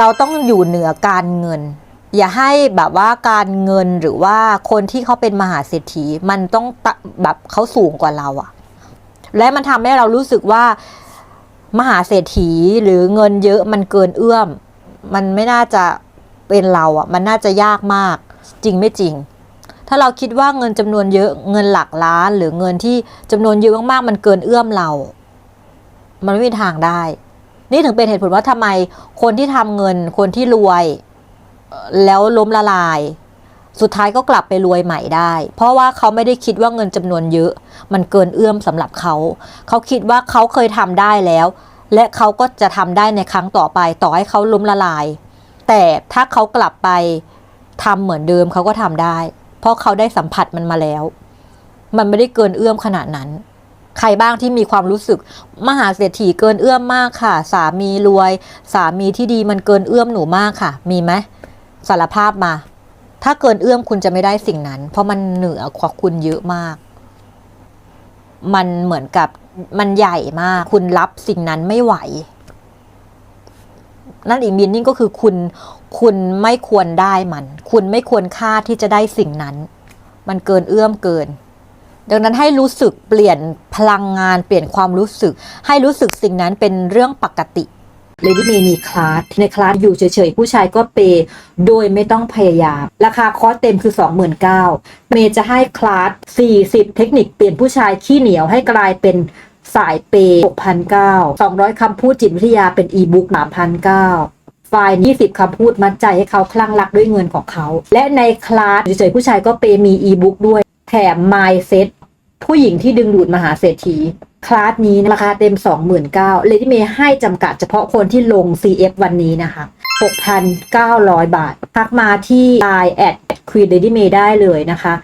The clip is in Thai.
เราต้องอยู่เหนือการเงิน อย่าให้แบบว่าการเงินหรือว่าคนที่เขาเป็นมหาเศรษฐีมันต้องแบบเขาสูงกว่าเราอะและมันทำให้เรารู้สึกว่ามหาเศรษฐีหรือเงินเยอะมันเกินเอื้อม มันไม่น่าจะเป็นเราอะมันน่าจะยากมาก จริงไม่จริง ถ้าเราคิดว่าเงินจำนวนเยอะเงินหลักล้าน หรือเงินที่จำนวนเยอะมากๆมันเกินเอื้อมเรา มันไม่มีทางได้ นี่ถึงเป็นเหตุผลว่าทำไมคนที่ทำเงินคนที่รวย แล้วล้มละลาย สุดท้ายก็กลับไปรวยใหม่ได้ เพราะว่าเขาไม่ได้คิดว่าเงินจำนวนเยอะ มันเกินเอื้อมสำหรับเขา เขาคิดว่าเขาเคยทำได้แล้ว และเขาก็จะทำได้ในครั้งต่อไปต่อให้เขาล้มละลาย แต่ถ้าเขากลับไปทำเหมือนเดิมเขาก็ทำได้ เพราะเขาได้สัมผัสมันมาแล้ว มันไม่ได้เกินเอื้อมขนาดนั้น ใครบ้างที่มีความรู้สึกมหาเศรษฐีเกินเอื้อมมากค่ะ สามีรวย สามีที่ดีมันเกินเอื้อมหนูมากค่ะ มีไหมสารภาพมา ถ้าเกินเอื้อมคุณจะไม่ได้สิ่งนั้น เพราะมันเหนือกว่าคุณเยอะมาก มันเหมือนกับมันใหญ่มาก คุณรับสิ่งนั้นไม่ไหว นั่นอีกมินนิ่งก็คือคุณ คุณไม่ควรได้มัน คุณไม่ควรค่าที่จะได้สิ่งนั้น มันเกินเอื้อมเกิน ดังนั้นให้รู้สึกเปลี่ยนพลังงานเปลี่ยนความรู้สึก ให้รู้สึกสิ่งนั้นเป็นเรื่องปกติเลดี้เมย์มีคลาสในคลาสอยู่เฉยๆ ผู้ชายก็เปย์โดยไม่ต้องพยายาม ราคาคอร์สเต็มคือ 29,000เมย์จะให้คลาส 40 เทคนิคเปลี่ยนผู้ชายขี้เหนียวให้กลายเป็นสายเปย์6,900 200 คำพูดจิตวิทยาเป็นอีบุ๊ก3,900ไฟล์ 20 คำพูดมัดใจให้เขาคลั่งรักด้วยเงินของเขา และในคลาสเฉยๆผู้ชายก็เปย์มีอีบุ๊กด้วย แถม Mindset ผู้หญิงที่ดึงดูดมหาเศรษฐี คลาสนี้ราคาเต็ม 29,000เลยที่เมย์ให้จำกัดเฉพาะคนที่ลง CF วันนี้นะคะ 6,900 บาท ทักมาที่ Line แอด Queen Lady May ได้เลยนะคะ